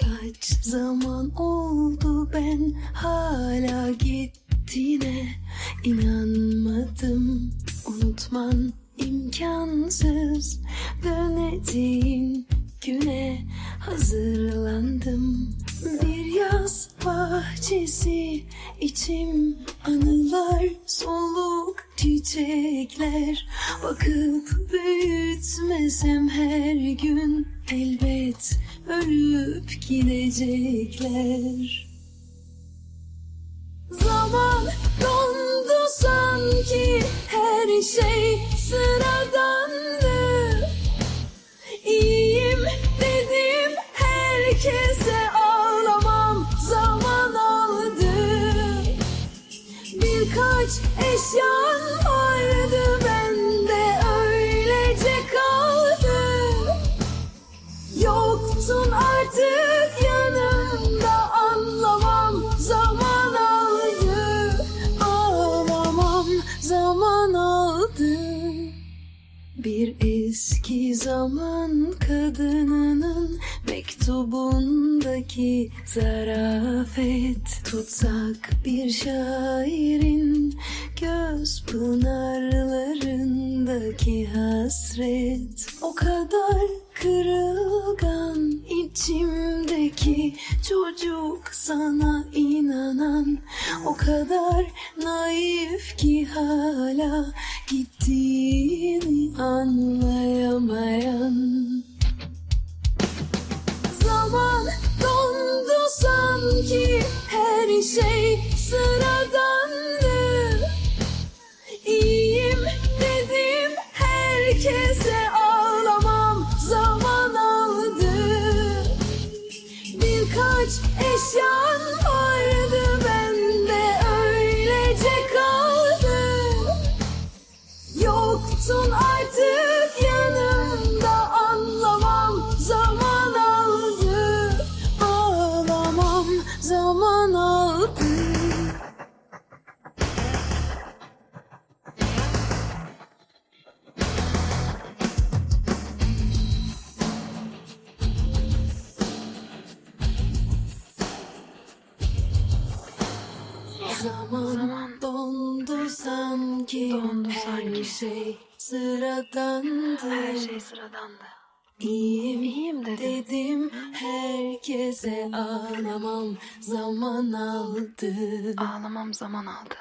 Kaç zaman oldu ben hala gittiğine? İnanmadım unutman imkansız. Döneceğin güne hazırlandım yaz bahçesi içim anılar soluk çiçekler bakıp büyütmesem her gün elbet ölüp gidecekler. Zaman dondu sanki her şey sıradandı. Birkaç eşyan bir eski zaman kadınının mektubundaki zarafet. Tutsak bir şairin göz pınarlarındaki hasret. O kadar kırılgan içimdeki çocuk sana inanan. O kadar naif ki hala Zaman dondu sanki Dondu her sanki. şey sıradandı Her şey sıradandı. İyiyim, İyiyim dedim. dedim herkese ağlamam zaman aldı Ağlamam zaman aldı.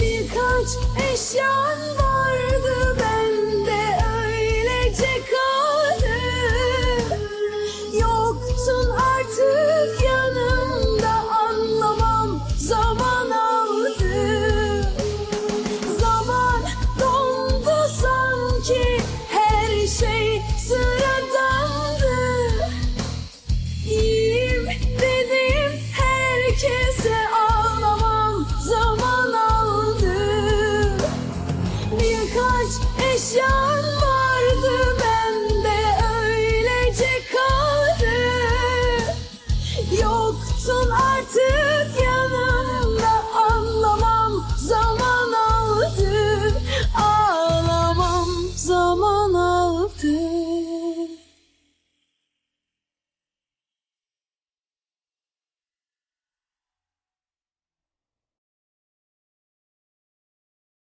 Birkaç eşyan vardı